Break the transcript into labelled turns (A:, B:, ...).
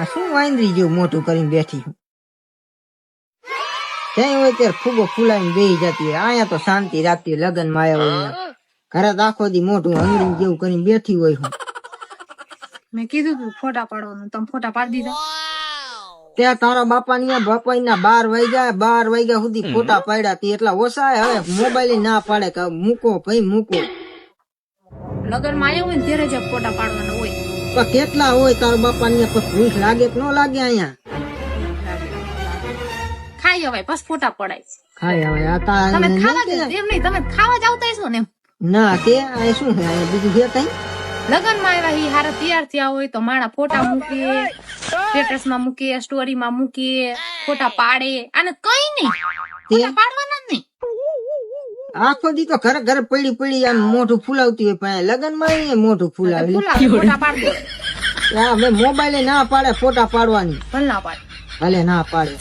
A: આ શું વાંદરી જેવું મોટું કરીને બેઠી છું? ક્યાંય હોય ત્યારે ફૂગો ફૂલાઈને બેહી જતી હોય. અહીંયા તો શાંતિ રાખતી હોય લગનમાં આવ્યા હોય ઘરે તો આખો દી મોટું હંગરી જેવું કરીને બેઠી હોય હું.
B: મેં કીધું તું ફોટા પાડવાનું. તમે ફોટા પાડી દીધા?
A: ત્યાં તારા બાપા ની બાપા ના બાર વાગ્યા બાર વાગ્યા સુધી ફોટા પાડ્યા તી. એટલા ઓછા હવે મોબાઈલ ના પાડે કે મૂકો ભાઈ મૂકો.
B: લગનમાં આવ્યા હોય ને ત્યારે જ ફોટા પાડવાના હોય.
A: પણ કેટલા હોય તારા બાપા ની પછી ભૂખ લાગે કે ન લાગે અહીંયા?
B: ખાઈ હવે બસ ફોટા પડાય
A: ખાઈ હવે આ તા
B: તમે ખાવા જ એમ નહીં તમે ખાવા જ આવતા છો ને
A: ના તે આ શું છે? આ બીજું છે કઈ
B: લગનમાં આવ્યા ઈ હારા તૈયાર થયા હોય તો માણા ફોટા મૂકે સ્ટેટસમાં મૂકે સ્ટોરી માં મૂકે ફોટા પાડે. આને કઈ નહીં. ફોટા પાડવાના જ નહીં.
A: આખો દી તો ઘરે ઘરે પડી પડી આમ મોઢું ફૂલાવતી હોય પણ લગનમાં મોઢું ફૂલાવે. હવે મોબાઈલે ના પાડે ફોટા પાડવાની.
B: પણ ના પાડે.
A: ભલે ના પાડે.